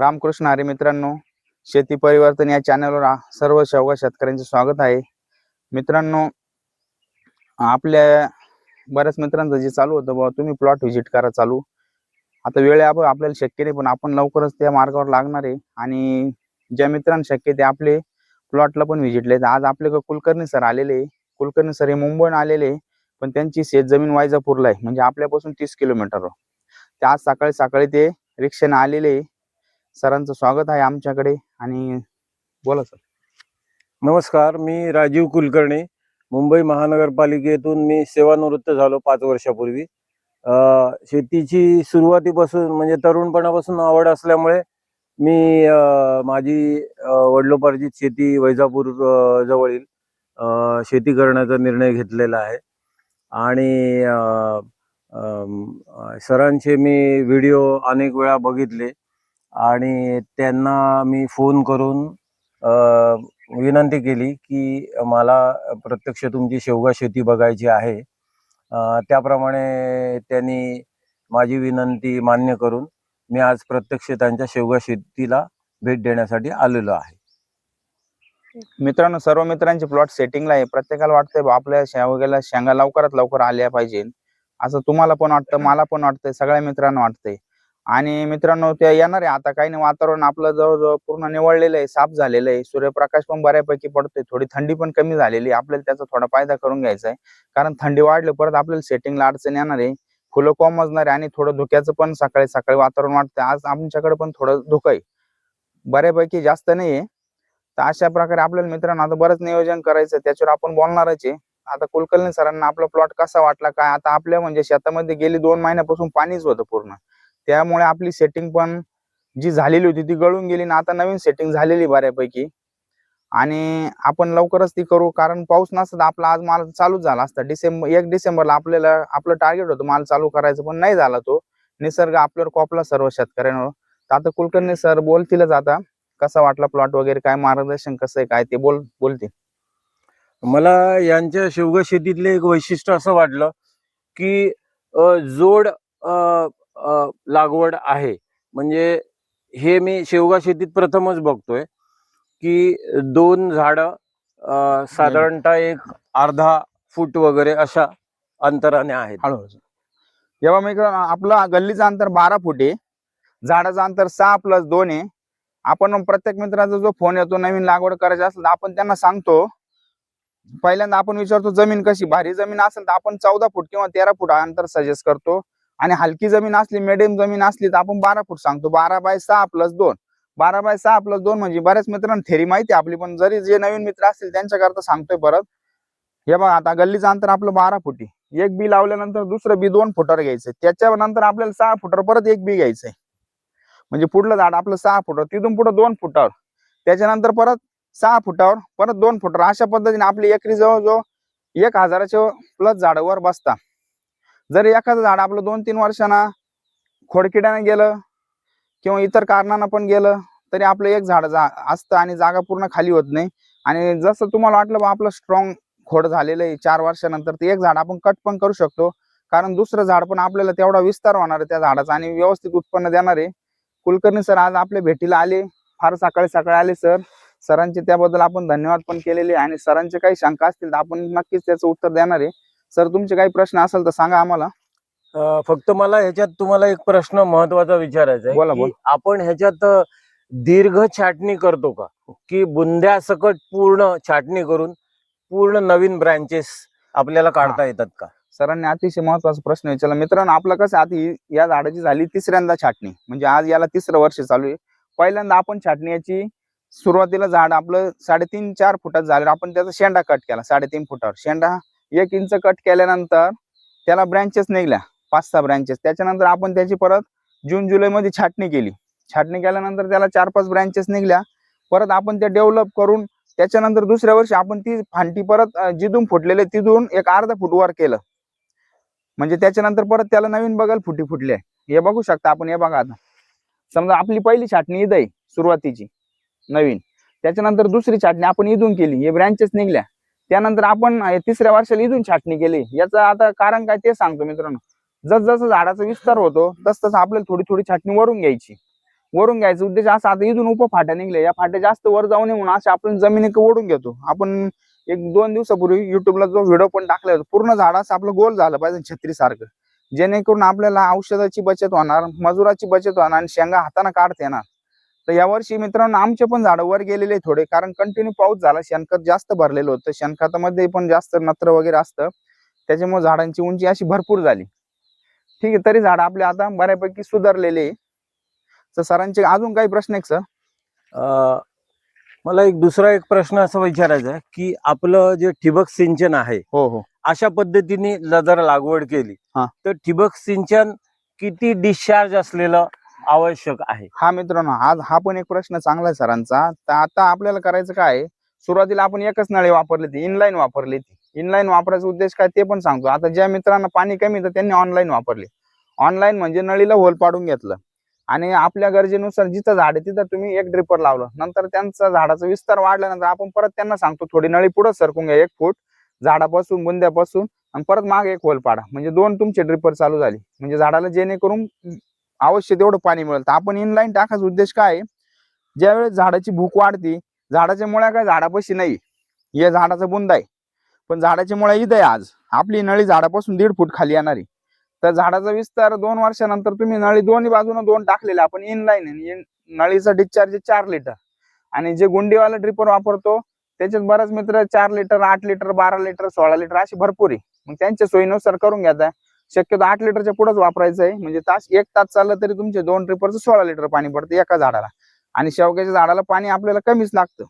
रामकृष्ण हरे मित्रांनो शेती परिवर्तन या चॅनलवर सर्व शेवगा शेतकऱ्यांचे स्वागत आहे. मित्रांनो आपल्या बऱ्याच मित्रांचं जे चालू होतं बाबा तुम्ही प्लॉट व्हिजिट करा चालू. आता वेळ आप- आपल्याला शक्य नाही पण आपण लवकरच त्या मार्गावर लागणार आहे. आणि ज्या मित्रांना शक्य आहे ते आपले प्लॉटला पण व्हिजिटले आज आपल्याकडे कुलकर्णी सर आलेले कुलकर्णी सर हे मुंबईहून आलेले आहे. पण त्यांची शेत जमीन वायजापूरला आहे. म्हणजे आपल्यापासून तीस किलोमीटर. ते आज सकाळी सकाळी ते रिक्षाने आलेले आहे. सरांचं स्वागत आहे आमच्याकडे आणि बोला सर. नमस्कार मी राजीव कुलकर्णी. मुंबई महानगरपालिकेतून मी सेवानिवृत्त झालो पाच वर्षापूर्वी. शेतीची सुरुवातीपासून म्हणजे तरुणपणापासून आवड असल्यामुळे मी माझी वडिलोपार्जित शेती वैजापूर जवळील शेती करण्याचा निर्णय घेतलेला आहे. आणि सरांचे मी व्हिडिओ अनेक वेळा बघितले. आणि त्यांना मी फोन करून विनंती केली की मला प्रत्यक्ष तुमची शेवगा शेती बघायची आहे. त्याप्रमाणे त्यांनी माझी विनंती मान्य करून मी आज प्रत्यक्ष त्यांच्या शेवगा शेतीला भेट देण्यासाठी आलेलो आहे. मित्रांनो सर्व मित्रांचे प्लॉट सेटिंगला आहे. प्रत्येकाला वाटतंय बा आपल्या शेवग्याला शेंगा लवकरात लवकर आल्या पाहिजे असं तुम्हाला पण वाटतं मला पण वाटतंय सगळ्या मित्रांना वाटतंय. आणि मित्रांनो ते येणार. आहे आता काही नाही वातावरण आपलं जवळजवळ पूर्ण निवडलेलं आहे साफ झालेलं आहे. सूर्यप्रकाश पण बऱ्यापैकी पडतोय. थोडी थंडी पण कमी झालेली आहे. आपल्याला त्याचा थोडा फायदा करून घ्यायचा आहे. कारण थंडी वाढली परत आपल्याला सेटिंगला अडचण येणार आहे. फुलं कोमजणार आहे आणि थोडं धुक्याचं पण सकाळी सकाळी वातावरण वाटतं आज आमच्याकडे पण थोडं धुकं आहे. बऱ्यापैकी जास्त नाहीये तर अशा प्रकारे आपल्याला मित्रांनो आता बरंच नियोजन करायचं त्याच्यावर आपण बोलणारच आहे. आता कुलकर्णी सरांना आपला प्लॉट कसा वाटला काय? आता आपल्या म्हणजे शेतामध्ये गेली दोन महिन्यापासून पाणीच होतं पूर्ण. त्यामुळे आपली सेटिंग पण जी झालेली होती ती गळून गेली ना आता नवीन सेटिंग झालेली बऱ्यापैकी. आणि आपण लवकरच ती करू कारण पाऊस नसता तर आपला आज माल चालूच झाला असता. डिसेंबर एक डिसेंबरला आपल्याला आपलं टार्गेट होतं माल चालू करायचं पण नाही झाला तो. निसर्ग आपल्यावर कोपला सर्व शेतकऱ्यांवर. तर आता कुलकर्णी सर बोलतीलच आता कसा वाटला प्लॉट वगैरे काय मार्गदर्शन कसं आहे काय ते बोल बोलतील. मला यांच्या शेवगा शेतीतले एक वैशिष्ट्य असं वाटलं की जोड लागवड आहे. म्हणजे हे मी शेवगा शेतीत प्रथमच बघतोय की दोन झाडं साधारणतः एक अर्धा फूट वगैरे अशा अंतराने आहेत. हळूहळू. जेव्हा मी आपला आपलं गल्लीचं अंतर बारा फूट आहे झाडाचं अंतर सहा प्लस दोन आहे आपण प्रत्येक मित्राचा जो फोन येतो नवीन लागवड करायची असेल तर आपण त्यांना सांगतो. पहिल्यांदा आपण विचारतो जमीन कशी? भारी जमीन असेल तर आपण चौदा फूट किंवा तेरा फूट अंतर सजेस्ट करतो. आणि हलकी जमीन असली मिडियम जमीन असली तर आपण बारा फूट सांगतो. बारा बाय सहा प्लस दोन. बारा बाय सहा प्लस दोन म्हणजे बऱ्याच मित्रांना थेरी माहिती आपली पण जरी जे नवीन मित्र असतील त्यांच्याकरता सांगतोय परत. हे बघा आता गल्लीचं अंतर आपलं बारा फुटी. एक बी लावल्यानंतर दुसरं बी दोन फुटावर घ्यायचं. त्याच्यानंतर आपल्याला सहा फुटर परत एक बी घ्यायचंय म्हणजे पुढलं झाड आपलं सहा फुटर तिथून पुढं दोन फुटावर. त्याच्यानंतर परत सहा फुटावर परत दोन फुटावर. अशा पद्धतीने आपली एकरी जवळजवळ एक हजाराच्या प्लस झाडावर बसता. जर एखादं झाड आपलं दोन तीन वर्षांना खोडकिड्यानं गेलं किंवा इतर कारणानं पण गेलं तरी आपलं एक झाड जा असतं आणि जागा पूर्ण खाली होत नाही. आणि जसं तुम्हाला वाटलं बा आपलं स्ट्रॉंग खोड झालेलं आहे चार वर्षानंतर ते एक झाड आपण कट पण करू शकतो. कारण दुसरं झाड पण आपल्याला तेवढा विस्तार होणार आहे त्या झाडाचा आणि व्यवस्थित उत्पन्न देणार आहे. कुलकर्णी सर आज आपल्या भेटीला आले. फार सकाळी सकाळी आले सर. सरांचे त्याबद्दल आपण धन्यवाद पण केलेले आहे आणि सरांचे काही शंका असतील तर आपण नक्कीच त्याचं उत्तर देणार आहे. सर तुमचे काही प्रश्न असेल तर सांगा आम्हाला. अ, फक्त मला ह्याच्यात तुम्हाला एक प्रश्न महत्त्वाचा विचारायचा आहे बोला, की बोला. आपण ह्याच्यात अ, दीर्घ छाटणी करतो का? की बुंद्या सकट पूर्ण छाटणी करून पूर्ण नवीन ब्रँचेस आपल्याला काढता येतात का? सरांनी अतिशय महत्त्वाचा प्रश्न विचारला. मित्रांनो आपलं कसं ही- या झाडाची झाली तिसऱ्यांदा छाटणी. म्हणजे आज याला तिसरं वर्ष चालू आहे. पहिल्यांदा आपण छाटणी याची सुरुवातीला झाड आपलं साडेतीन चार फुटात झालं आपण त्याचा शेंडा कट केला साडेतीन फुटावर. शेंडा एक इंच कट केल्यानंतर त्याला ब्रँचेस निघल्या. पाच सहा ब्रँचेस त्याच्यानंतर आपण त्याची परत जून जुलै मध्ये छाटणी केली. छाटणी केल्यानंतर त्याला चार पाच ब्रँचेस निघल्या. परत आपण ते डेव्हलप करून त्याच्यानंतर दुसऱ्या वर्षी आपण ती फांटी परत जिथून फुटलेले तिथून एक अर्धा फूट वर केलं. म्हणजे त्याच्यानंतर परत त्याला नवीन बगल फुटी फुटली. आहे हे बघू शकता आपण हे बघा आता. समजा आपली पहिली छाटणी इथं आहे सुरुवातीची नवीन. त्याच्यानंतर दुसरी छाटणी आपण इथून केली. हे ब्रँचेस निघल्या. त्यानंतर आपण तिसऱ्या वर्षाला इथून छाटणी केली. याचं आता कारण काय ते सांगतो मित्रांनो. जस जसं झाडाचा विस्तार होतो तस तसं आपल्याला थोडी थोडी छाटणी वरून घ्यायची. वरून घ्यायचा उद्देश असा आता इथून उप फाट्या निघले या फाट्या जास्त वर जाऊ नये म्हणून असे आपण जमिनीक ओढून घेतो. आपण एक दोन दिवसापूर्वी युट्यूबला जो व्हिडिओ पण टाकला होता पूर्ण झाड असं आपलं गोल झालं पाहिजे छत्री सारखं जेणेकरून आपल्याला औषधाची बचत होणार मजुराची बचत होणार आणि शेंगा हाताने काढता येणार. तर यावर्षी मित्रांनो आमचे पण झाडं वर गेलेले थोडे. कारण कंटिन्यू पाऊस झाला शेणखत जास्त भरलेलं होतं. शेणखतामध्ये पण जास्त नत्र वगैरे असतं. त्याच्यामुळे झाडांची उंची अशी भरपूर झाली. ठीक आहे तरी झाड आपले आता बऱ्यापैकी सुधारलेले आहे. तर सरांचे अजून काही प्रश्न आहेत सर? अ, मला एक दुसरा एक प्रश्न असा विचारायचा आहे की आपलं जे ठिबक सिंचन आहे हो हो. अशा पद्धतीने जर लागवड केली. तर ठिबक सिंचन किती डिस्चार्ज असलेलं आवश्यक आहे. हा मित्रांनो आज हा पण एक प्रश्न चांगला आहे सरांचा. तर आता आपल्याला करायचं काय सुरुवातीला आपण एकच नळी वापरली ती इनलाईन वापरली ती. इनलाईन वापरायचा उद्देश काय ते पण सांगतो. आता ज्या मित्रांना पाणी कमी तर त्यांनी ऑनलाईन वापरले. ऑनलाईन म्हणजे नळीला होल पाडून घेतलं. आणि आपल्या गरजेनुसार जिथं झाड आहे तिथं तुम्ही एक ड्रिपर लावलं. नंतर त्यांचा झाडाचा विस्तार वाढल्यानंतर आपण परत त्यांना सांगतो थोडी नळी पुढे सरकून घ्या एक फूट झाडापासून बुंद्यापासून आणि परत मागे एक होल पाडा. म्हणजे दोन तुमचे ड्रिपर चालू झाली. म्हणजे झाडाला जेणेकरून आवश्यक तेवढं पाणी मिळेल. तर आपण इनलाईन टाकायचा उद्देश काय ज्यावेळेस झाडाची भूक वाढते झाडाच्या मुळ्या काय झाडापाशी नाही. या झाडाचा बुंद आहे. पण झाडाची मुळ्या इथं आहे आज. आपली नळी झाडापासून दीड फूट खाली येणारी तर झाडाचा विस्तार दोन वर्षानंतर तुम्ही नळी दोन्ही बाजूने दोन टाकलेले आपण इनलाईन नळीचा डिस्चार्ज चार लिटर आणि जे गुंडीवाला ड्रिपर वापरतो त्याच्यात बराच मित्र चार लिटर आठ लिटर बारा लिटर सोळा लिटर अशी भरपूर आहे. मग त्यांच्या सोयीनुसार करून घ्या शक्यतो आठ लिटरच्या पुढेच वापरायचं आहे म्हणजे तास एक तास चाललं तरी तुमचे दोन ट्रिपरचं सोळा लिटर पाणी पडतं एका झाडाला. आणि शेवग्याच्या झाडाला पाणी आपल्याला कमीच लागतं.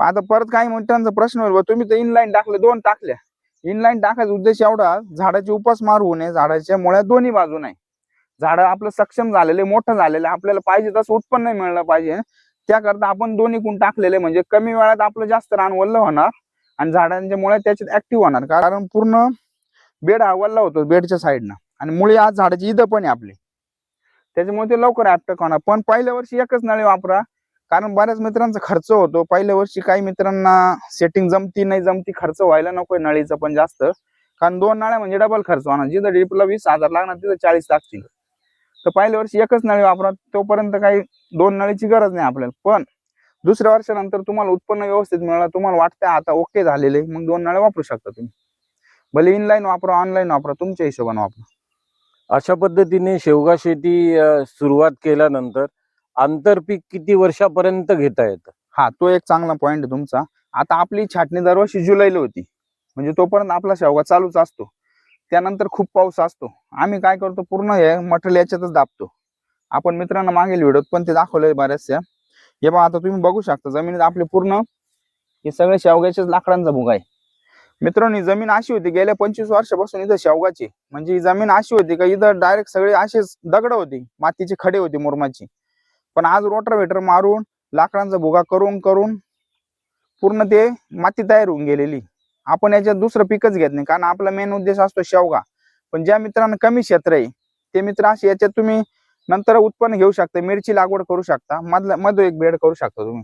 पण आता परत काही मिनिटांचा प्रश्न होईल तुम्ही तर इनलाईन टाकले दोन टाकल्या. इनलाईन टाकायचा उद्देश एवढा झाडाची उपास मार होऊ नये झाडाच्या मुळ्या दोन्ही बाजू नाही. झाड आपलं सक्षम झालेले मोठं झालेलं आहे, आपल्याला पाहिजे तसं उत्पन्न मिळलं पाहिजे. त्याकरता आपण दोन्ही गुण टाकलेले म्हणजे कमी वेळात आपलं जास्त रान वल्ल होणार आणि झाडांच्या मुळे त्याच्यात ऍक्टिव्ह होणार. कारण पूर्ण बेड हा वल्ला होतो बेडच्या साईडनं. आणि मुळे आज झाडाची इथं पण आहे आपली. त्याच्यामुळे ते लवकर ऍप्टक होणार. पण पहिल्या वर्षी एकच नळी वापरा. कारण बऱ्याच मित्रांचा खर्च होतो. पहिल्या वर्षी काही मित्रांना सेटिंग जमती नाही जमती खर्च व्हायला नको नळीचा पण जास्त. कारण दोन नळ्या म्हणजे डबल खर्च होणार. जिथं ड्रीपला वीस हजार लागणार तिथं चाळीस लागतील. तर पहिल्या वर्षी एकच नळी वापरा. तोपर्यंत काही दोन नळीची गरज नाही आपल्याला. पण दुसऱ्या वर्षानंतर तुम्हाला उत्पन्न व्यवस्थित मिळालं तुम्हाला वाटतंय आता ओके झालेले मग दोन नळ्या वापरू शकता तुम्ही. भले इनलाईन वापरा ऑनलाईन वापरा तुमच्या हिशोबाने वापरा. अशा पद्धतीने शेवगा शेती सुरुवात केल्यानंतर आंतरपीक किती वर्षापर्यंत घेता येतं? हा तो एक चांगला पॉईंट आहे तुमचा. आता आपली छाटणी दरवर्षी जुलैला होती. म्हणजे तोपर्यंत आपला शेवगा चालूच असतो. त्यानंतर खूप पाऊस असतो. आम्ही काय करतो पूर्ण हे मटेरियल याच्यातच दाबतो. आपण मित्रांना मागील व्हिडिओत पण ते दाखवले बऱ्याचशा. हे बघा आता तुम्ही बघू शकता जमिनीत आपले पूर्ण हे सगळे शेवग्याच्याच लाकडांचा भुगा आहे. मित्रांनो ही जमीन अशी होती गेल्या पंचवीस वर्षापासून इथं शेवगाची. म्हणजे ही जमीन अशी होती का इथं डायरेक्ट सगळे असेच दगड होती मातीचे खडे होते मुरमाची. पण आज रोटर मारून लाकडांचा भुगा करून करून पूर्ण ते माती तयार होऊन गेलेली. आपण याच्यात दुसरं पिकच घेत नाही कारण आपला मेन उद्देश असतो शेवगा. पण ज्या मित्रांना कमी क्षेत्र आहे ते मित्र असे याच्यात तुम्ही नंतर उत्पन्न घेऊ शकता मिरची लागवड करू शकता मधल्या मध एक बेड करू शकता तुम्ही.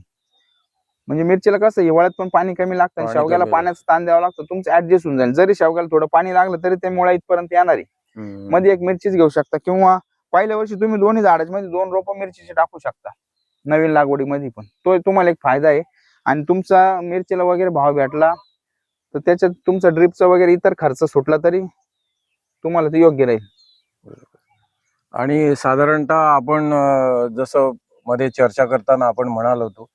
म्हणजे मिरचीला कसं हिवाळ्यात पण पाणी कमी लागतं आणि पाणी शेवग्याला कमी पाण्याचा ताण द्यावा लागतो. तुमचं ऍडजस्ट होऊन जाईल. जरी शेवग्याला थोडं पाणी लागलं तरी ते मुळा इथपर्यंत येणार. आहे मध्ये एक मिरचीच घेऊ शकता किंवा पहिल्या वर्षी तुम्ही दोन्ही झाडाच्या मध्ये दोन रोपं मिरचीचे टाकू शकता. नवीन लागवडीमध्ये पण. तो तुम्हाला एक फायदा आहे. आणि तुमचा मिरचीला वगैरे भाव भेटला तर त्याच्यात तुमचा ड्रिपचा वगैरे इतर खर्च सुटला तरी तुम्हाला ते योग्य राहील. आणि साधारणतः आपण अ, जसं मध्ये चर्चा करताना आपण म्हणालो होतो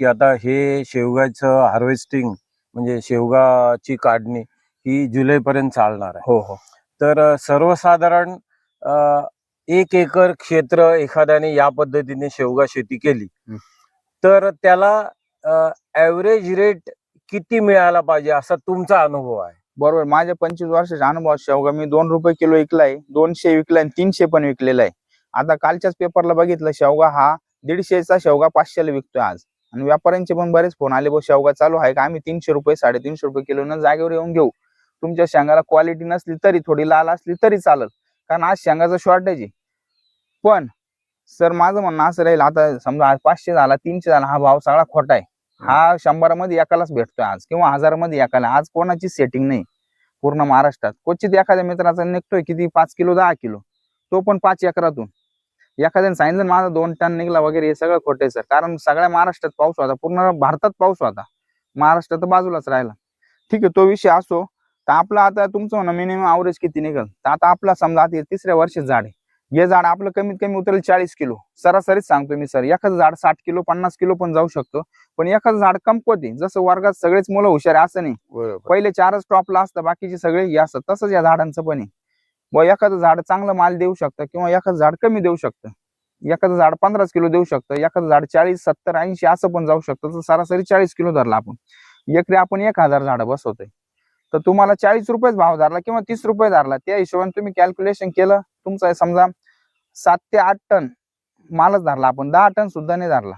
की आता हे शेवगाचं हार्वेस्टिंग म्हणजे शेवगाची काढणी ही जुलैपर्यंत चालणार आहे. हो हो. तर सर्वसाधारण एक एकर क्षेत्र एखाद्याने या पद्धतीने शेवगा शेती केली. तर त्याला ऍव्हरेज रेट किती मिळाला पाहिजे असा तुमचा अनुभव आहे? बरोबर. माझ्या पंचवीस वर्षाच्या अनुभवात शेवगा मी दोन रुपये किलो विकलाय दोनशे विकलाय आणि तीनशे पण विकलेला आहे. आता कालच्याच पेपरला बघितलं शेवगा हा दीडशेचा शेवगा पाचशेला विकतोय आज. आणि व्यापाऱ्यांचे पण बरेच फोन आले बघ शेवगा चालू आहे का? आम्ही तीनशे रुपये साडेतीनशे रुपये किलो न जागेवर येऊन घेऊ. तुमच्या शेंगाला क्वालिटी नसली तरी थोडी लाल असली तरी चालेल. कारण आज शेंगाचा शॉर्टेज आहे. पण सर माझं म्हणणं असं राहील आता समजा आज पाचशे झाला तीनशे झाला हा भाव सगळा खोटा आहे. हा शंभरामध्ये एकालाच भेटतोय आज किंवा हजारामध्ये एकाला. आज कोणाची सेटिंग नाही. पूर्ण महाराष्ट्रात. क्वचित एखाद्या मित्राचा निघतोय किती? पाच किलो दहा किलो. तो पण पाच एकरातून. एखाद्याने सांगितलं माझा दोन टन निघला वगैरे हे सगळं खोटे सर. कारण सगळ्या महाराष्ट्रात पाऊस होता पूर्ण भारतात पाऊस होता. महाराष्ट्र तर बाजूलाच राहिला. ठीक आहे तो विषय असो. तर आपलं आता तुमचं म्हणा मिनिमम अवरेज किती निघल? तर आता आपला समजा आता तिसऱ्या वर्षी झाड आहे. हे झाड आपलं कमीत कमी उतरेल चाळीस किलो. सरासरीच सांगतो मी सर. एखादं झाड साठ किलो पन्नास किलो पण जाऊ शकतो. पण एखादं झाड कमकवत आहे. जसं वर्गात सगळेच मुलं हुशार असं नाही. पहिले चारच टॉपला असतं बाकीचे सगळे हे असतात. तसंच या झाडांचं पण आहे. व एखादं झाड चांगलं माल देऊ शकतं किंवा एखादं झाड कमी देऊ शकतं. एखादं झाड पंधराच किलो देऊ शकतं एखादं झाड चाळीस सत्तर ऐंशी असं पण जाऊ शकतं तर सरासरी चाळीस किलो धरला आपण. एकरी आपण एक हजार झाडं बसवतोय. तर तुम्हाला चाळीस रुपयेच भाव धरला किंवा तीस रुपये धरला त्या हिशोबाने तुम्ही कॅल्क्युलेशन केलं. तुमचं समजा सात ते आठ टन मालच धरला आपण दहा टन सुद्धा नाही धरला.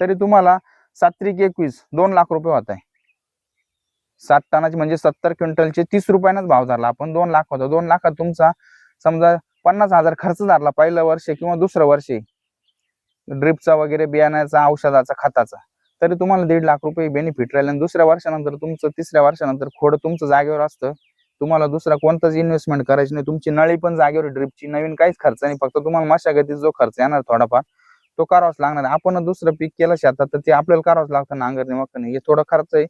तरी तुम्हाला सात त्रिक एकवीस दोन लाख रुपये होत आहे. सात टनाचे म्हणजे सत्तर क्विंटलचे तीस रुपयानंच भाव धरला. आपण दोन लाख होता. दोन लाखात तुमचा समजा पन्नास हजार खर्च धरला पहिलं वर्ष किंवा दुसरं वर्षी. ड्रिपचा वगैरे बियाण्याचा औषधाचा खताचा. तरी तुम्हाला दीड लाख रुपये बेनिफिट राहील आणि दुसऱ्या वर्षानंतर तुमचं तिसऱ्या वर्षानंतर खोड तुमचं जागेवर असतं. तुम्हाला दुसरा कोणताच इन्व्हेस्टमेंट करायची नाही. तुमची नळी पण जागेवर ड्रिपची नवीन काहीच खर्च नाही. फक्त तुम्हाला मशागतीचा जो खर्च येणार थोडाफार तो करावाच लागणार आपण दुसरं पीक केलं शेतात तर ते आपल्याला करावंच लागतं. नांगरणी वगैरे हे थोडं खर्च आहे.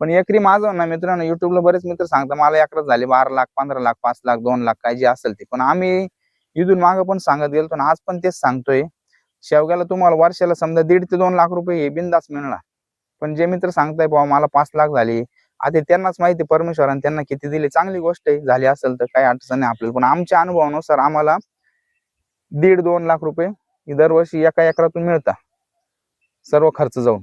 पण एकरी माझं ना मित्रांनो युट्यूबला बरेच मित्र सांगतात मला एकरच झाले बारा लाख पंधरा लाख पाच लाख दोन लाख काय जे असेल ते. पण आम्ही इथून मागं पण सांगत गेलो आज पण तेच सांगतोय. शेवग्याला तुम्हाला वर्षाला समजा दीड ते दोन लाख रुपये हे बिंदास मिळणार. पण जे मित्र सांगताय बाबा मला पाच लाख झाले. आता त्यांनाच माहिती परमेश्वराने त्यांना किती दिले. चांगली गोष्ट आहे झाली असेल तर काही अडचण नाही आपल्याला. पण आमच्या अनुभवानुसार आम्हाला दीड दोन लाख रुपये दरवर्षी एका एकरातून मिळतात सर्व खर्च जाऊन.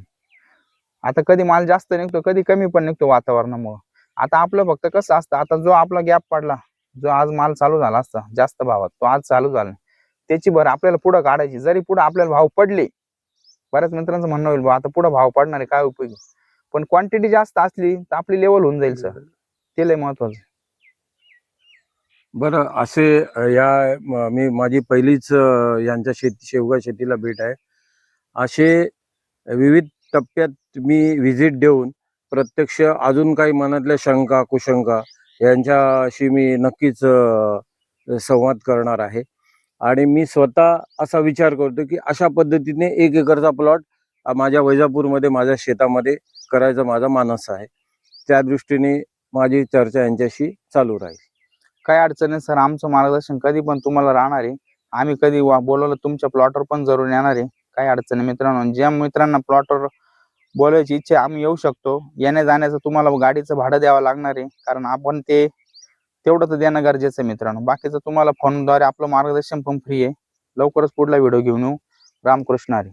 आता कधी माल जास्त निघतो कधी कमी पण निघतो वातावरणामुळं. आता आपलं फक्त कसं असतं आता जो आपला गॅप पडला जो आज माल चालू झाला असता जास्त भावात तो आज चालू झाला. नाही. त्याची भर आपल्याला पुढं काढायची. जरी पुढं आपल्याला भाव पडले बऱ्याच मित्रांचं म्हणणं होईल आता पुढं भाव पडणार आहे काय उपयोगी? पण क्वांटिटी जास्त असली तर आपली लेवल होऊन जाईल सर ते लय महत्वाचं बरं असे या मी माझी पहिलीच यांच्या शेती शेवगा शेतीला भेट आहे. असे विविध टप्प्यात मी व्हिजिट देऊन प्रत्यक्ष अजून काही मनातल्या शंका कुशंका यांच्याशी मी नक्कीच संवाद करणार आहे. आणि मी स्वतः असा विचार करतो की अशा पद्धतीने एक एकरचा प्लॉट माझ्या वैजापूरमध्ये माझ्या शेतामध्ये करायचा माझा मानस आहे. त्या दृष्टीने माझी चर्चा यांच्याशी चालू राहील. काय अडचण सर आमचं मार्गदर्शन कधी पण तुम्हाला राहणार आहे. आम्ही कधी वा- बोलवलं तुमच्या प्लॉटवर पण जरूर येणार आहे. काय अडचण नाही. मित्रांनो ज्या मित्रांना प्लॉटवर बोलायची इच्छा आम्ही येऊ शकतो. येण्या जाण्याचं तुम्हाला गाडीचं भाडं द्यावं लागणार आहे. कारण आपण ते तेवढं तर देणं गरजेचं आहे मित्रांनो. बाकीचं तुम्हाला फोनद्वारे आपलं मार्गदर्शन पण फ्री आहे. लवकरच पुढला व्हिडिओ घेऊन येऊ. रामकृष्ण हरी.